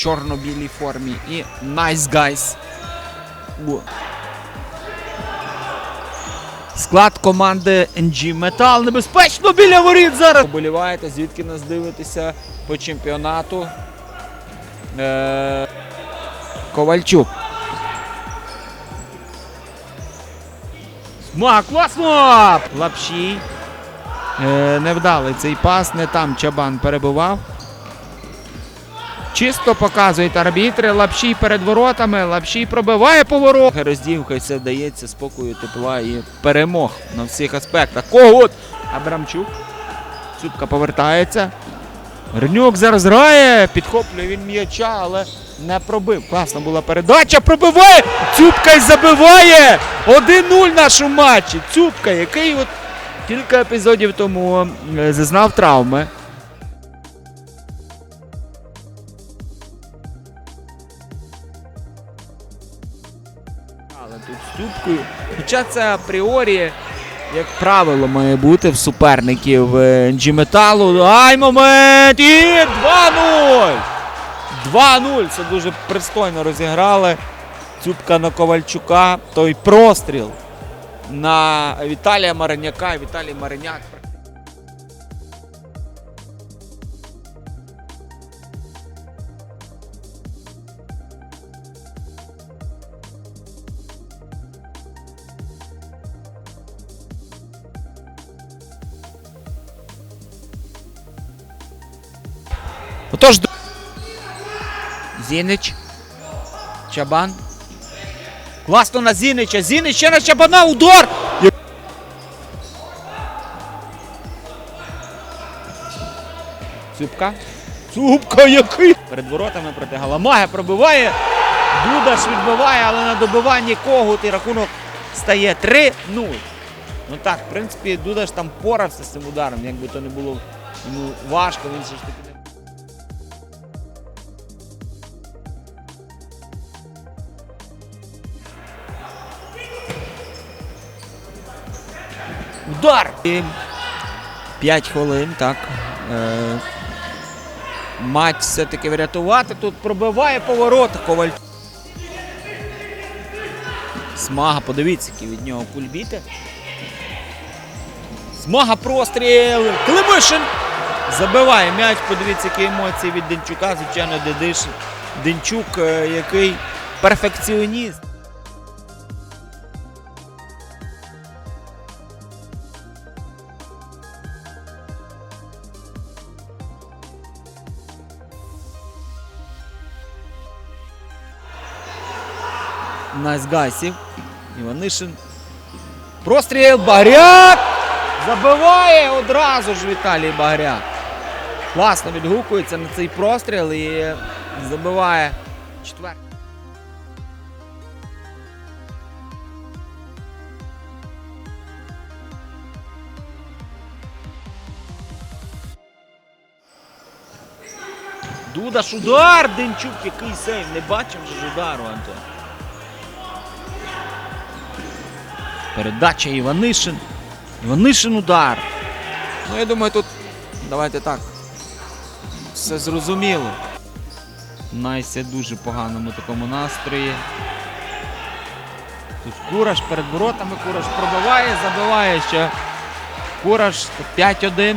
чорно-білій формі. І Nice Guys. У Склад команди NG Metal небезпечно біля воріт зараз. Поболіваєте, звідки нас дивитеся по чемпіонату. Е- Ковальчук. Смак, класно! Лапші. Е, невдалий цей пас, не там Чабан перебував. Чисто показують арбітри. Лапшій перед воротами. Лапшій пробиває поворот. Роздівка і все вдається спокою, тепла і перемог на всіх аспектах. Когут! Абрамчук. Цюбка повертається. Гринюк зараз грає. Підхоплює він м'яча, але не пробив. Класна була передача. Пробиває! Цюбка й забиває! 1-0 в нашому матчі. Цюбка, який от кілька епізодів тому е, зазнав травми. Але тут з. Хоча це апріорі, як правило, має бути в суперників е, NG Металу. Ай, момент! І 2-0! 2-0. Це дуже пристойно розіграли. Цюбка на Ковальчука. Той простріл на Віталія Мараняка. Віталій Мараняк. Отож, Зінич. Чабан. Класно на Зінича. Зінич ще на Чабана. Удар! Цюбка. Цюбка який! Перед воротами проти Галамага пробиває. Дудаш відбиває, але на добиванні Когут і рахунок стає 3-0. Ну так, в принципі, Дудаш там порався з цим ударом, якби то не було йому важко, він все ж таки Удар! І 5 хвилин, так. Е, матч все-таки врятувати. Тут пробиває поворот. Коваль. Смага, подивіться, які від нього кульбіти. Смага простріл. Климишин забиває м'яч. Подивіться, які емоції від Денчука. Звичайно. Денчук, е, який перфекціоніст. Найсгасів. Іванишин. Простріл Багряк! Забиває одразу ж Віталій Багряк. Класно відгукується на цей простріл і забиває четвертий. Дудаш удар! Денчук, який сейв. Не бачив ж удару, Антон. Передача Іванишин. Іванишин удар. Ну, я думаю, тут давайте так. Все зрозуміло. Найся дуже поганому такому настрої. Тут Кураш перед воротами. Кураш пробиває, забиває ще. Кураш 5-1.